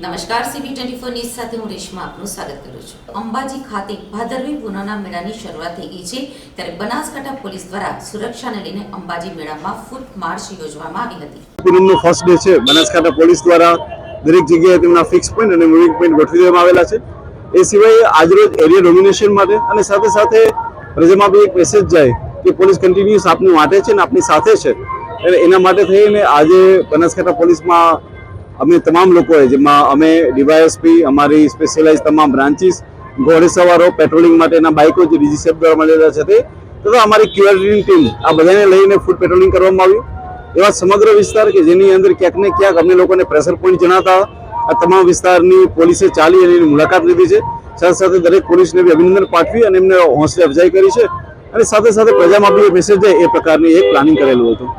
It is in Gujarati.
નમસ્કાર સીબી ટ્વેન્ટી ફોર ન્યૂઝ સાથે હું રેશમા આપનું સ્વાગત કરું છું. અંબાજી ખાતે ભાદરવી પૂનમના મેળાની શરૂઆત થઈ ગઈ છે. ત્યારે બનાસકાંઠા પોલીસ દ્વારા સુરક્ષાને લઈને અંબાજી મેળામાં ફૂટ માર્ચ યોજવામાં આવી હતી. પૂનમનો ફર્સ્ટ ડે છે. બનાસકાંઠા પોલીસ દ્વારા દરેક જગ્યાએ તેમના ફિક્સ પોઈન્ટ અને મૂવિંગ પોઈન્ટ ગોઠવી દેવામાં આવેલા છે. એ સિવાય આજરોજ એરિયા ડોમિનેશન માટે અને સાથે સાથે પ્રજામાં બી એક મેસેજ જાય કે પોલીસ કન્ટિન્યુઅસ આપની માટે છે ને આપની સાથે છે. એટલે એના માટે થઈને આજે બનાસકાંઠા પોલીસમાં અમે તમામ લોકોએ, જેમાં અમે ડીવાયએસપી અમારી સ્પેશિયલાઇઝ તમામ બ્રાન્ચીસ ઘોડેસવારો પેટ્રોલિંગ માટેના બાઇકો જે ડીજીસેફ દ્વારા મળેલા છે તે, તથા અમારી ક્યુઆરની ટીમ આ બધાને લઈને ફૂડ પેટ્રોલિંગ કરવામાં આવ્યું. એવા સમગ્ર વિસ્તાર કે જેની અંદર ક્યાંક ને ક્યાંક અમને લોકોને પ્રેશર પોઈન્ટ જણાતા, આ તમામ વિસ્તારની પોલીસે ચાલી અને એની મુલાકાત લીધી છે. સાથે સાથે દરેક પોલીસને બી અભિનંદન પાઠવી અને એમને હોંસલે અફજાઈ કરી છે. અને સાથે સાથે પ્રજામાં બી મેસેજ જાય એ પ્રકારની એક પ્લાનિંગ કરેલું હતું.